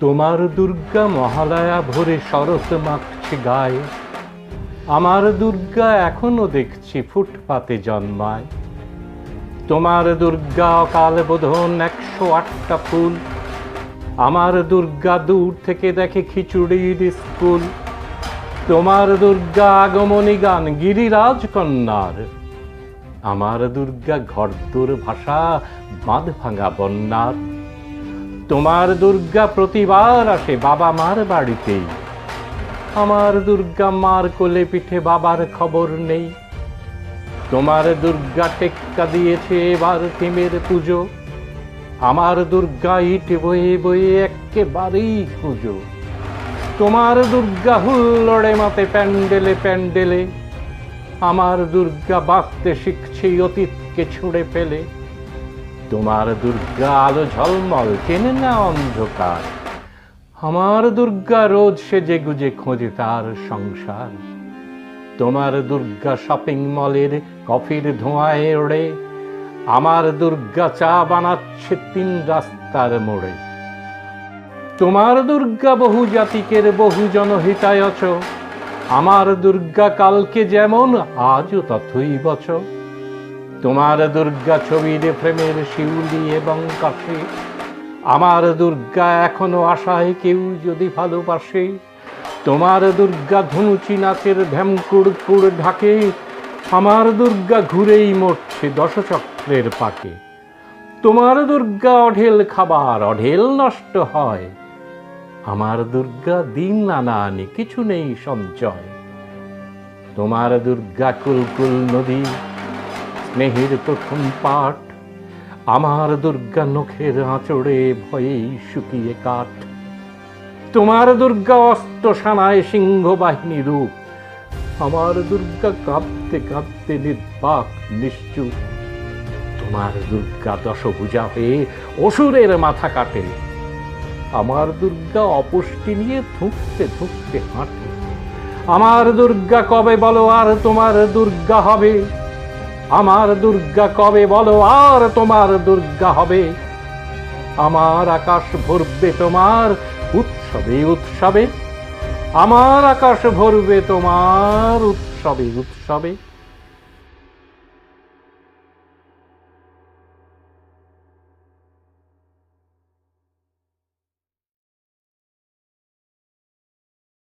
তোমার দুর্গা মহালয়া ভরে শরৎ মাখছে গায়ে। আমার দুর্গা এখনও দেখছি ফুটপাতে জন্মায়। তোমার দুর্গা অকাল বোধন একশো আটটা ফুল। আমার দুর্গা দূর থেকে দেখে খিচুড়ির স্কুল। তোমার দুর্গা আগমনী গান গিরিরাজ কন্যার। আমার দুর্গা ঘরদোর ভাষা বাঁধ ভাঙা বন্যার। তোমার দুর্গা প্রতিবার আসে বাবা মার বাড়িতেই আমার দুর্গা মার কোলে পিঠে বাবার খবর নেই। তোমার দুর্গা টেক্কা দিয়েছে এবার থিমের পুজো। আমার দুর্গা ইট বয়ে বয়ে একেবারেই পুজো তোমার দুর্গা হুল্লোড়ে মাতে প্যান্ডেলে প্যান্ডেলে। আমার দুর্গা বাঁচতে শিখছে অতীতকে ছুঁড়ে ফেলে। তোমার দুর্গা আলো ঝলমল চেনে না অন্ধকার? আমার দুর্গা রোজ সেজে গুজে খোঁজে তার সংসার। তোমার দুর্গা শপিং মলের কফির ধোঁয়ায় ওড়ে। আমার দুর্গা চা বানাচ্ছে তিন রাস্তার মোড়ে। তোমার দুর্গা বহু জাতিকের বহু জনহিতায়চ আমার দুর্গা কালকে যেমন, আজও তথই বচ তোমার দুর্গা ছবির প্রেমের শিউলি এবং কাশি আমার দুর্গা এখনও আশায় কেউ যদি ভালোবাসে, তোমার দুর্গা ধনুচি নাচের ভ্যামকুড় কুড় ঢাকে, আমার দুর্গা ঘুরেই মরছে দশচক্রের পাকে। তোমার দুর্গা অঢেল খাবার, অঢেল নষ্ট হয়। আমার দুর্গা দিন নানা কিছু নেই সঞ্চয়। তোমার দুর্গা কুলকুল নদী স্নেহের প্রথম পাঠ। আমার দুর্গা নখের আঁচড়ে ভয়েই শুকিয়ে কাঠ। তোমার দুর্গা অস্ত্র সানায় সিংহ বাহিনী রূপ। আমার দুর্গা কাঁপতে কাঁপতে নির্বাক নিশ্চুপ। তোমার দুর্গা দশভুজা হয়ে অসুরের মাথা কাটে। আমার দুর্গা অপুষ্টি নিয়ে ধুঁকতে ধুঁকতে হাঁটে। আমার দুর্গা কবে বলো আর তোমার দুর্গা হবে? আমার দুর্গা কবে বলো, আর তোমার দুর্গা হবে? আমার আকাশ ভরবে তোমার উৎসবে উৎসবে। আমার আকাশ ভরবে তোমার উৎসবে উৎসবে।